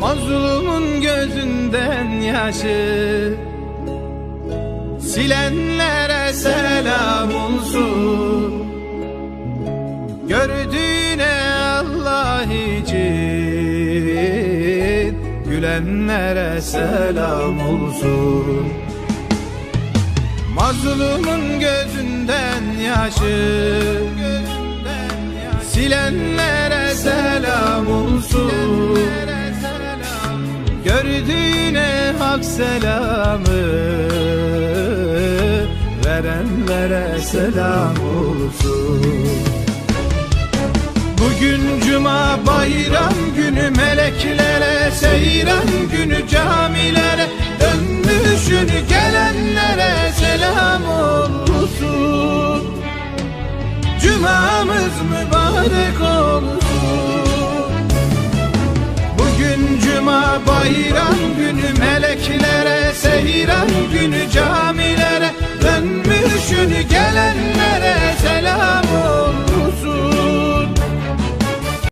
Mazlumun gözünden yaşı Silenlere selam olsun. Gördüğüne Allah için Gülenlere selam olsun. Mazlumun gözünden yaşı Silenlere Gördüğüne hak selamı Verenlere selam olsun. Bugün cuma bayram günü meleklere seyran günü camilere dönmüşün gelenlere selam olsun. Cumamız mübarek olsun bayram günü meleklere seyran günü camilere dönmüşün gelenlere